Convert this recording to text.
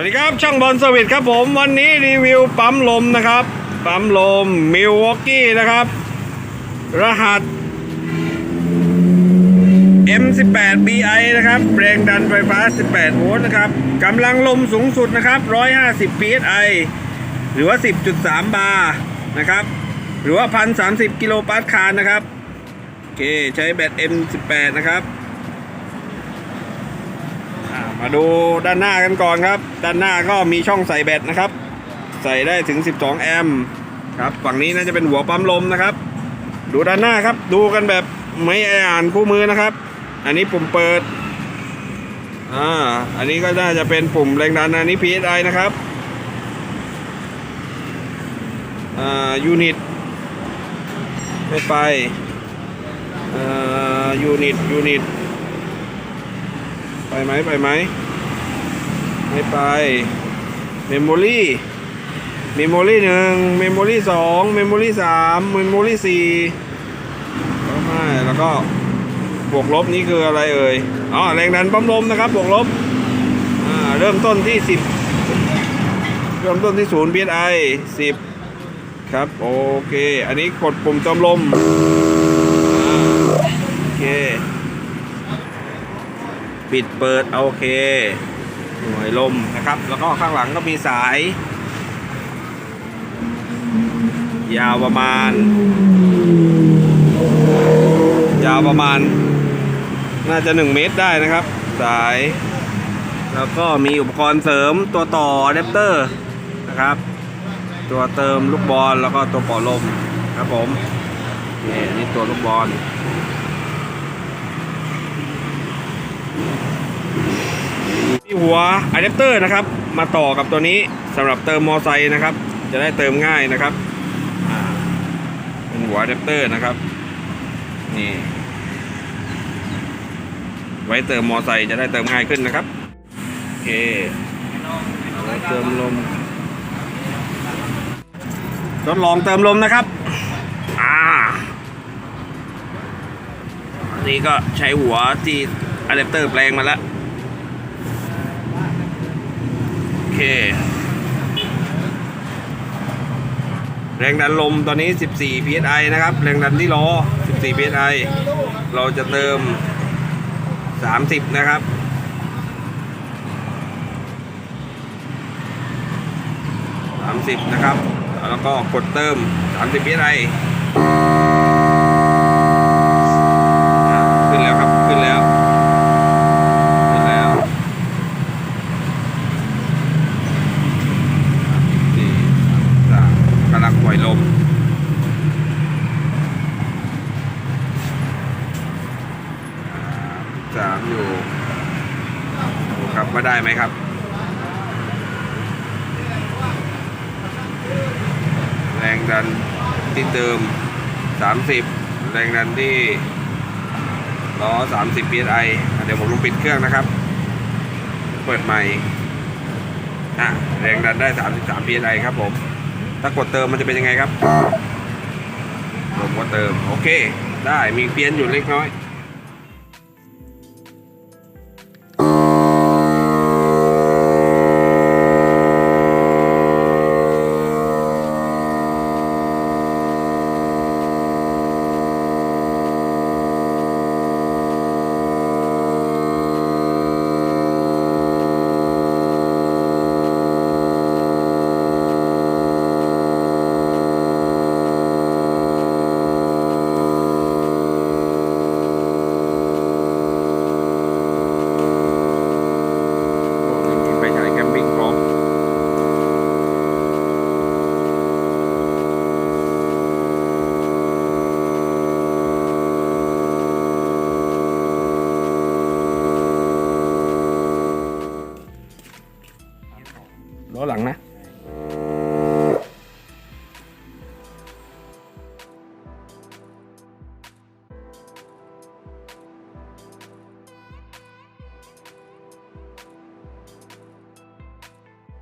วัสดีครับ ช่างบอลสวิตครับผม วันนี้รีวิวปั๊มลมนะครับ ปั๊มลมมิลวอกกี้นะครับ รหัส M18BI นะครับแรงดันไฟฟ้า 18 โวลต์นะครับกำลังลมสูงสุดนะครับ 150 psi หรือว่า 10.3 บาร์นะครับ หรือว่า 1,030 กิโลปาสคาร์นะครับ โอเค ใช้แบต M18 นะครับ มาดูด้านหน้ากันก่อนครับ ด้านหน้าก็มีช่องใส่แบตนะครับ ใส่ได้ถึง 12 แอมป์ครับ ฝั่งนี้น่าจะเป็นหัวปั๊มลมนะครับ ดูด้านหน้าครับ ดูกันแบบไม่อ่านคู่มือนะครับ อันนี้ปุ่มเปิด อ่า อันนี้ก็น่าจะเป็นปุ่มแรงดันอันนี้ PSI นะครับ อ่า ยูนิต ไม่ไป อ่า ยูนิต ยูนิต ไปไหมไปไหมไม่ไปเมมโมรี่เมมโมรี่หนึ่งเมมโมรี่สองเมมโมรี่สามเมมโมรี่สี่ก็ไม่แล้วก็บวกลบนี่คืออะไรเอ่ยอ๋อแรงดันปั๊มลมนะครับบวกลบอ่าเริ่มต้นที่สิบเริ่มต้นที่ศูนย์ psi สิบครับ โอเค อันนี้กดปุ่มเติมลมอ่าโอเค ปิดเปิดโอเค หน่วยลมนะครับ แล้วก็ข้างหลังก็มีสาย ยาวประมาณ ยาวประมาณ น่าจะ 1 เมตรได้นะครับ สาย แล้วก็มีอุปกรณ์เสริมตัวต่ออะแดปเตอร์นะครับ ตัวเติมลูกบอลแล้วก็ตัวเป่าลมครับผมนี่นี่ตัวลูกบอล มีหัวอะแดปเตอร์นะครับ มาต่อกับตัวนี้สำหรับเติมมอไซค์นะครับ จะได้เติมง่ายนะครับเป็นหัวอะแดปเตอร์นะครับ นี่ ไว้เติมมอไซค์จะได้เติมง่ายขึ้นนะครับ โอเคเติมลมทดลองเติมลมนะครับ อ่านนี้ก็ใช้หัวที่ อะแดปเตอร์แปลงมาแล้วโอเค แรงดันลมตอนนี้ 14 psi นะครับ แรงดันที่ล้อ 14 psi เราจะเติม 30 นะครับ30นะครับ แล้วก็กดเติม 30 psi ขึ้นแล้วครับ ขึ้นแล้ว ขึ้นแล้ว สี่สามกำลังปล่อยลมสามอยู่ดูครับ ว่าได้ไหมครับแรงดันที่เติม 30 แรงดันที่ล้อ 30 psi อเดี๋ยวผมลงปิดเครื่องนะครับ เปิดใหม่อะแรงดันได้ 33 psi ครับผม ถ้ากดเติมมันจะเป็นยังไงครับผมกดเติม โอเค ได้มีเพี้ยนอยู่เล็กน้อย ล้อหลังนะ